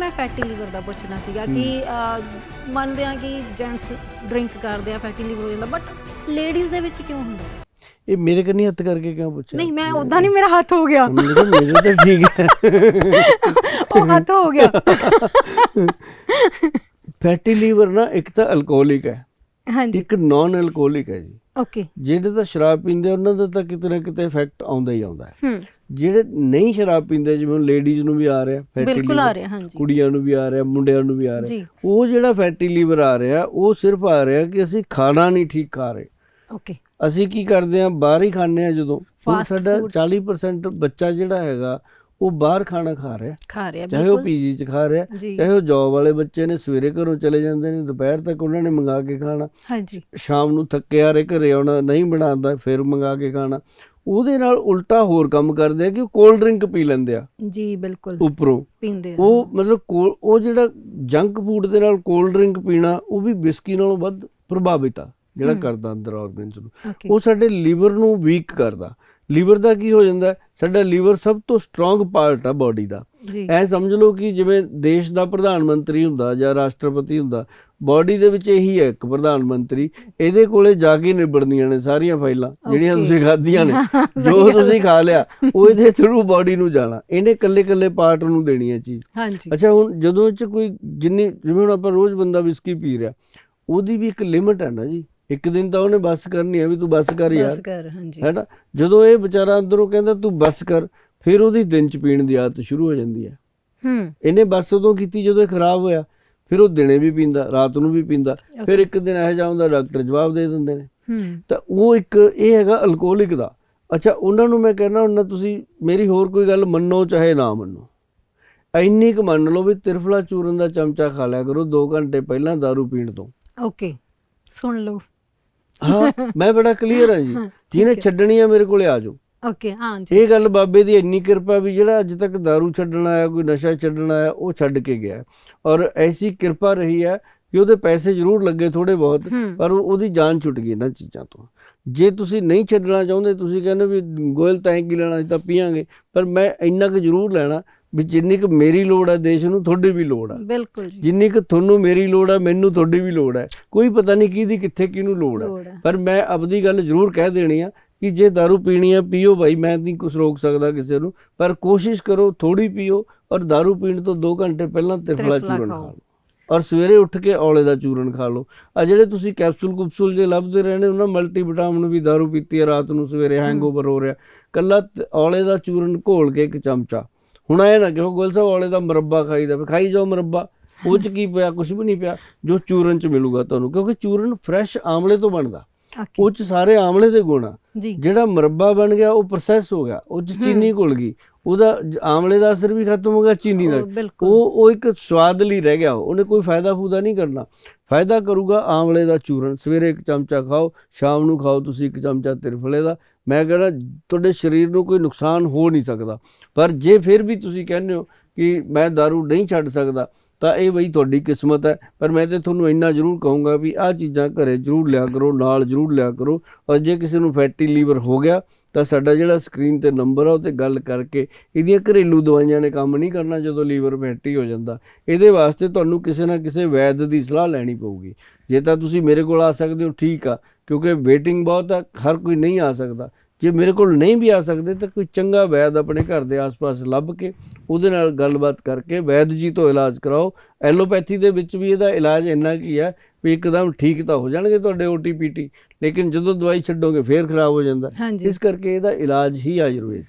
ਮੈਂ fatty liver ਦਾ ਪੁੱਛਣਾ ਸੀਗਾ ਕਿ ਅਹ, ਮੰਨਦੇ ਆ ਕਿ ਜੈਂਟਸ ਡਰਿੰਕ ਕਰਦੇ ਆ ਫੈਟੀ ਲੀਵਰ ਹੋ ਜਾਂਦਾ ਬਟ ਲੇਡੀਜ਼ ਦੇ ਵਿੱਚ ਕਿਉਂ ਹੁੰਦਾ? ਇਹ ਮੇਰੇ ਕੰਨੀ ਹੱਥ ਕਰਕੇ ਕਿਉਂ ਪੁੱਛਿਆ? ਨਹੀਂ ਮੈਂ ਉਦਾਂ ਨਹੀਂ ਮੇਰਾ ਹੱਥ ਹੋ ਗਿਆ। ਮੇਰੇ ਤਾਂ ਮੇਰੇ ਤਾਂ ਠੀਕ ਹੈ। ਉਹ ਹੱਥ ਹੋ ਗਿਆ। ਫੈਟੀ ਲੀਵਰ ਨਾ ਇੱਕ ਤਾਂ ਅਲਕੋਹਲਿਕ ਹੈ। ਹਾਂਜੀ। ਇੱਕ ਨਾਨ ਅਲਕੋਹਲਿਕ ਹੈ ਜੀ। ਓਕੇ ਜਿਹੜੇ ਤਾਂ ਸ਼ਰਾਬ ਪੀਂਦੇ ਉਹਨਾਂ ਦਾ ਤਾਂ ਕਿਤੇ ਨਾ ਕਿਤੇ ਇਫੈਕਟ ਆਉਂਦਾ ਹੀ ਆਉਂਦਾ ਹੈ। ਹੂੰ। ਜਿਹੜੇ ਨਹੀਂ ਸ਼ਰਾਬ ਪੀਂਦੇ ਜਿਵੇਂ ਲੇਡੀਜ਼ ਨੂੰ ਵੀ ਆ ਰਿਹਾ fatty ਬਿਲਕੁਲ ਆ ਰਿਹਾ ਹਾਂਜੀ। ਕੁੜੀਆਂ ਨੂੰ ਵੀ ਆ ਰਿਹਾ ਮੁੰਡਿਆਂ ਨੂੰ ਵੀ ਆ ਰਿਹਾ। ਉਹ ਜਿਹੜਾ ਫੈਟੀ ਲੀਵਰ ਆ ਰਿਹਾ ਉਹ ਸਿਰਫ ਆ ਰਿਹਾ ਕਿ ਅਸੀਂ ਖਾਣਾ ਨਹੀਂ ਠੀਕ ਖਾ ਰਹੇ। ਓਕੇ ਅਸੀਂ ਕੀ ਕਰਦੇ ਹਾਂ? ਬਾਹਰ ਹੀ ਖਾਂਦੇ ਹਾਂ ਜਦੋਂ। ਸਾਡਾ food। 40% ਬੱਚਾ ਜਿਹੜਾ ਹੈਗਾ ਉਹ ਬਾਹਰ ਖਾਣਾ ਖਾ ਰਿਹਾ। ਖਾ ਰਿਹਾ ਚਾਹੇ ਉਹ ਪੀਜੀ ਚ ਖਾ ਰਿਹਾ ਚਾਹੇ ਉਹ ਜੌਬ ਵਾਲੇ ਬੱਚੇ ਨੇ ਸਵੇਰੇ ਘਰੋਂ ਚਲੇ ਜਾਂਦੇ ਨੇ ਦੁਪਹਿਰ ਤੱਕ ਉਹਨਾਂ ਨੇ ਮੰਗਾ ਕੇ ਖਾਣਾ। ਹਾਂਜੀ। ਸ਼ਾਮ ਨੂੰ ਥੱਕੇ ਹਾਰੇ ਘਰੇ ਆਉਣਾ ਨਹੀਂ ਬਣਾਉਂਦਾ ਫਿਰ ਮੰਗਾ ਕੇ ਖਾਣਾ। ਉਹਦੇ ਨਾਲ ਉਲਟਾ ਹੋਰ ਕੰਮ ਕਰਦੇ ਆ ਕਿ ਉਹ ਕੋਲਡ ਡਰਿੰਕ ਪੀ ਲੈਂਦੇ ਆ। ਜੀ ਬਿਲਕੁਲ। ਉੱਪਰੋਂ। ਪੀਂਦੇ ਆ। ਉਹ ਮਤਲਬ ਉਹ ਜਿਹੜਾ ਜੰਕ ਫੂਡ ਦੇ ਨਾਲ ਕੋਲਡ ਡਰਿੰਕ ਪੀਣਾ ਉਹ ਵੀ ਬਿਸਕੀ ਨਾਲੋਂ ਵੱਧ ਪ੍ਰਭਾਵਿਤ ਆ ਜਿਹੜਾ। ਕਰਦਾ ਅੰਦਰ ਆਰਗਨਸ ਨੂੰ। ਉਹ ਸਾਡੇ ਲੀਵਰ ਨੂੰ ਵੀਕ ਕਰਦਾ। ਲੀਵਰ ਦਾ ਕੀ ਹੋ ਜਾਂਦਾ? ਸਾਡਾ ਲੀਵਰ ਸਭ ਤੋਂ ਸਟਰੋਂਗ ਪਾਰਟ ਆ ਬਾਡੀ ਦਾ। ਐ ਸਮਝ ਲਓ ਕਿ ਜਿਵੇਂ ਦੇਸ਼ ਦਾ ਪ੍ਰਧਾਨ ਮੰਤਰੀ ਹੁੰਦਾ ਜਾਂ ਰਾਸ਼ਟਰਪਤੀ ਹੁੰਦਾ ਬਾਡੀ ਦੇ ਵਿੱਚ ਇਹੀ ਹੈ ਇੱਕ ਪ੍ਰਧਾਨ ਮੰਤਰੀ। ਇਹਦੇ ਕੋਲੇ ਜਾ ਕੇ ਨਿਬੜਨੀਆਂ ਨੇ ਸਾਰੀਆਂ ਫਾਈਲਾਂ ਜਿਹੜੀਆਂ. ਤੁਸੀਂ ਖਾਧੀਆਂ ਨੇ। ਜੋ ਤੁਸੀਂ ਖਾ ਲਿਆ ਉਹ ਇਹਦੇ ਥਰੂ ਬਾਡੀ ਨੂੰ ਜਾਣਾ। ਇਹਨੇ ਕੱਲੇ ਕੱਲੇ ਪਾਰਟ ਨੂੰ ਦੇਣੀ ਹੈ ਚੀਜ਼। ਹਾਂਜੀ। ਅੱਛਾ ਹੁਣ ਜਦੋਂ ਚ ਕੋਈ ਜਿੰਨੀ ਜਿਵੇਂ ਹੁਣ ਆਪਾਂ ਰੋਜ਼ ਬੰਦਾ ਵਿਸਕੀ ਪੀ ਰਿਹਾ ਉਹਦੀ ਵੀ ਇੱਕ ਲਿਮਟ ਹੈ ਨਾ ਜੀ। ਇੱਕ ਦਿਨ ਤਾਂ ਉਹਨੇ ਬਸ ਕਰਨੀ ਹੈ ਵੀ ਤੂੰ ਬਸ ਕਰ ਬਸ ਯਾਰ ਕਰ ਹਾਂਜੀ। ਹੈ ਨਾ ਜਦੋਂ ਇਹ ਵਿਚਾਰਾ ਅੰਦਰੋਂ ਕਹਿੰਦਾ ਤੂੰ ਬਸ ਕਰ ਫਿਰ ਉਹਦੀ ਦਿਨ ਚ ਪੀਣ ਦੀ ਆਦਤ ਸ਼ੁਰੂ ਹੋ ਜਾਂਦੀ ਹੈ। ਹੂੰ। ਇਹਨੇ ਬਸ ਉਦੋਂ ਕੀਤੀ ਜਦੋਂ ਇਹ ਖਰਾਬ ਹੋਇਆ। ਫਿਰ ਉਹ ਦਿਨੇ ਵੀ ਪੀਂਦਾ ਰਾਤ ਨੂੰ ਵੀ ਪੀਂਦਾ। ਫਿਰ ਇੱਕ ਦਿਨ ਇਹੋ ਜਿਹਾ ਹੁੰਦਾ ਡਾਕਟਰ ਜਵਾਬ ਦੇ ਦਿੰਦੇ ਨੇ। ਹੂੰ। ਤਾਂ ਉਹ ਇੱਕ ਇਹ ਹੈਗਾ ਅਲਕੋਹਲਿਕ ਦਾ। ਅੱਛਾ ਉਹਨਾਂ ਨੂੰ ਮੈਂ ਕਹਿੰਦਾ ਹੁੰਦਾ ਤੁਸੀਂ ਮੇਰੀ ਹੋਰ ਕੋਈ ਗੱਲ ਮੰਨੋ ਚਾਹੇ ਨਾ ਮੰਨੋ। ਇੰਨੀ ਕੁ ਮੰਨ ਲਓ ਵੀ ਤਿਰਫਲਾ ਚੂਰਨ ਦਾ ਚਮਚਾ ਖਾ ਲਿਆ ਕਰੋ 2 ਘੰਟੇ ਪਹਿਲਾਂ दारू ਪੀਣ ਤੋਂ। ਓਕੇ ਸੁਣ ਲਓ। ਹਾਂ ਮੈਂ ਬੜਾ ਕਲੀਅਰ ਹਾਂ ਜੀ। ਹਾਂ, ਜਿਹਨੇ ਹੈ। ਛੱਡਣੀ ਆ ਮੇਰੇ ਕੋਲੇ ਆ ਜਾਓ। ਓਕੇ ਹਾਂਜੀ ਇਹ ਗੱਲ ਬਾਬੇ ਦੀ ਇੰਨੀ ਕਿਰਪਾ ਵੀ ਜਿਹੜਾ ਅੱਜ ਤੱਕ दारू ਛੱਡਣ ਆਇਆ ਕੋਈ ਨਸ਼ਾ ਛੱਡਣ ਆਇਆ ਉਹ ਛੱਡ ਕੇ ਗਿਆ। ਔਰ ਐਸੀ ਕਿਰਪਾ ਰਹੀ ਹੈ ਕਿ ਉਹਦੇ ਪੈਸੇ ਜ਼ਰੂਰ ਲੱਗੇ ਥੋੜੇ ਬਹੁਤ ਹੂੰ। ਪਰ ਉਹ- ਉਹਦੀ ਜਾਨ ਛੁੱਟ ਗਈ ਇਹਨਾਂ ਚੀਜ਼ਾਂ ਤੋਂ। ਜੇ ਤੁਸੀਂ ਨਹੀਂ ਛੱਡਣਾ ਚਾਹੁੰਦੇ ਤੁਸੀਂ ਕਹਿੰਦੇ ਵੀ ਗੋਇਲ ਤਾਂ ਕੀ ਲੈਣਾ ਅਸੀਂ ਤਾਂ ਪੀਾਂਗੇ ਪਰ ਮੈਂ ਇੰਨਾ ਕੁ ਜ਼ਰੂਰ ਲੈਣਾ ਵੀ ਜਿੰਨੀ ਕੁ ਮੇਰੀ ਲੋੜ ਹੈ ਦੇਸ਼ ਨੂੰ ਤੁਹਾਡੀ ਵੀ ਲੋੜ ਹੈ ਬਿਲਕੁਲ ਜੀ ਜਿੰਨੀ ਕੁ ਤੁਹਾਨੂੰ ਮੇਰੀ ਲੋੜ ਹੈ ਮੈਨੂੰ ਤੁਹਾਡੀ ਵੀ ਲੋੜ ਹੈ ਕੋਈ ਪਤਾ ਨਹੀਂ ਕਿਹਦੀ ਕਿੱਥੇ ਕਿਹਨੂੰ ਲੋੜ ਹੈ ਲੋੜ ਹੈ ਪਰ ਮੈਂ ਆਪਦੀ ਗੱਲ ਜ਼ਰੂਰ ਕਹਿ ਦੇਣੀ ਆ ਕਿ ਜੇ दारू ਪੀਣੀ ਆ ਪੀਓ ਭਾਈ ਮੈਂ ਨਹੀਂ ਕੁਝ ਰੋਕ ਸਕਦਾ ਕਿਸੇ ਨੂੰ ਪਰ ਕੋਸ਼ਿਸ਼ ਕਰੋ ਥੋੜੀ ਪੀਓ ਔਰ दारू ਪੀਣ ਤੋਂ 2 ਘੰਟੇ ਪਹਿਲਾਂ ਤਿਰਫਲਾ ਤ੍ਰਿਫਲਾ ਚੂਰਨ ਖਾਓ। ਖਾ ਲਓ ਔਰ ਸਵੇਰੇ ਉੱਠ ਕੇ ਔਲੇ ਦਾ ਚੂਰਨ ਖਾ ਲਓ ਆ ਜਿਹੜੇ ਤੁਸੀਂ ਕੈਪਸੂਲ ਕੁਪਸੂਲ ਜੇ ਲੱਭਦੇ ਰਹਿੰਦੇ ਉਹਨਾਂ ਮਲਟੀ ਵਿਟਾਮਿਨ ਵੀ दारू ਪੀਤੀ ਹੈ ਰਾਤ ਨੂੰ ਸਵੇਰੇ ਹੈਂਗਓਵਰ ਹੋ ਰਿਹਾ ਕੱਲਾ ਤ- ਔਲੇ ਦਾ ਚੂਰਨ ਘੋਲ ਕੇ ਇੱਕ ਚਮਚਾ ਹੁਣ ਇਹ ਨਾ ਕਿਹੋ ਗੋਲ ਸਾਹਿਬ ਔਲੇ ਦਾ ਮੁਰੱਬਾ ਖਾਈਦਾ ਖਾਈ ਜਾਓ ਮੁਰੱਬਾ ਉਹ ਚ ਕੀ ਪਿਆ ਕੁਝ ਵੀ ਨਹੀਂ ਪਿਆ ਜੋ ਚੂਰਨ ਚ ਮਿਲੂਗਾ ਤੁਹਾਨੂੰ ਕਿਉਂਕਿ ਚੂਰਨ ਫਰੈਸ਼ ਆਮਲੇ ਤੋਂ ਬਣਦਾ। ਉਹ ਚ ਸਾਰੇ ਆਮਲੇ ਦੇ ਗੁਣ ਆ। ਜਿਹੜਾ ਮੁਰੱਬਾ ਬਣ ਗਿਆ ਉਹ ਪ੍ਰੋਸੈਸ ਹੋ ਗਿਆ ਉਹ ਚ ਚੀਨੀ ਘੁਲ ਗਈ ਉਹਦਾ ਆਮਲੇ ਦਾ ਅਸਰ ਵੀ ਖਤਮ ਹੋ ਗਿਆ ਚੀਨੀ ਦਾ। ਉਹ ਉਹ ਇੱਕ ਸਵਾਦ ਲਈ ਰਹਿ ਗਿਆ ਉਹ। ਉਹਨੇ ਕੋਈ ਫਾਇਦਾ ਫੂਦਾ ਨਹੀਂ ਕਰਨਾ। ਫਾਇਦਾ ਕਰੂਗਾ ਆਮਲੇ ਦਾ ਚੂਰਨ। ਸਵੇਰੇ ਇੱਕ ਚਮਚਾ ਖਾਓ ਸ਼ਾਮ ਨੂੰ ਖਾਓ ਤੁਸੀਂ ਇੱਕ ਚਮਚਾ ਤਿਰਫਲੇ ਦਾ ਮੈਂ ਕਹਿੰਦਾ ਤੁਹਾਡੇ ਸਰੀਰ ਨੂੰ ਕੋਈ ਨੁਕਸਾਨ ਹੋ ਨਹੀਂ ਸਕਦਾ। ਪਰ ਜੇ ਫਿਰ ਵੀ ਤੁਸੀਂ ਕਹਿੰਦੇ ਹੋ ਕਿ ਮੈਂ दारू ਨਹੀਂ ਛੱਡ ਸਕਦਾ, ਤਾਂ ਇਹ ਬਈ ਤੁਹਾਡੀ ਕਿਸਮਤ ਹੈ। ਪਰ ਮੈਂ ਤੇ ਤੁਹਾਨੂੰ ਇੰਨਾ ਜ਼ਰੂਰ ਕਹੂੰਗਾ ਵੀ ਆਹ ਚੀਜ਼ਾਂ ਘਰੇ ਜ਼ਰੂਰ ਲਿਆ ਕਰੋ, ਨਾਲ ਜ਼ਰੂਰ ਲਿਆ ਕਰੋ। ਔਰ ਜੇ ਕਿਸੇ ਨੂੰ ਫੈਟੀ ਲੀਵਰ ਹੋ ਗਿਆ ਤਾਂ ਸਾਡਾ ਜਿਹੜਾ ਸਕਰੀਨ ਤੇ ਨੰਬਰ ਆ, ਉਹ ਤੇ ਗੱਲ ਕਰਕੇ ਇਹਦੀਆਂ ਘਰੇਲੂ ਦਵਾਈਆਂ ਨੇ ਕੰਮ ਨਹੀਂ ਕਰਨਾ ਜਦੋਂ ਲੀਵਰ ਫੈਟੀ ਹੋ ਜਾਂਦਾ। ਇਹਦੇ ਵਾਸਤੇ ਤੁਹਾਨੂੰ ਕਿਸੇ ਨਾ ਕਿਸੇ ਵੈਦ ਦੀ ਸਲਾਹ ਲੈਣੀ ਪਊਗੀ। ਜੇ ਤਾਂ ਤੁਸੀਂ ਮੇਰੇ ਕੋਲ ਆ ਸਕਦੇ ਹੋ, ਠੀਕ ਆ, ਕਿਉਂਕਿ ਵੇਟਿੰਗ ਬਹੁਤ ਆ, ਹਰ ਕੋਈ ਨਹੀਂ ਆ ਸਕਦਾ। ਜੇ ਮੇਰੇ ਕੋਲ ਨਹੀਂ ਵੀ ਆ ਸਕਦੇ, ਤਾਂ ਕੋਈ ਚੰਗਾ ਵੈਦ ਆਪਣੇ ਘਰ ਦੇ ਆਸ-ਪਾਸ ਲੱਭ ਕੇ ਉਹਦੇ ਨਾਲ ਗੱਲਬਾਤ ਕਰਕੇ ਵੈਦ ਜੀ ਤੋਂ ਇਲਾਜ ਕਰਾਓ। ਐਲੋਪੈਥੀ ਦੇ ਵਿੱਚ ਵੀ ਇਹਦਾ ਇਲਾਜ ਇੰਨਾ ਕੀ ਹੈ ਵੀ ਇੱਕਦਮ ਠੀਕ ਤਾਂ ਹੋ ਜਾਣਗੇ ਤੁਹਾਡੇ ਓਟੀਪੀਟੀ ਲੇਕਿਨ ਜਦੋਂ ਦਵਾਈ ਛੱਡੋਗੇ ਫੇਰ ਖਰਾਬ ਹੋ ਜਾਂਦਾ। ਇਸ ਕਰਕੇ ਇਹਦਾ ਇਲਾਜ ਹੀ ਆਯੁਰਵੇਦ।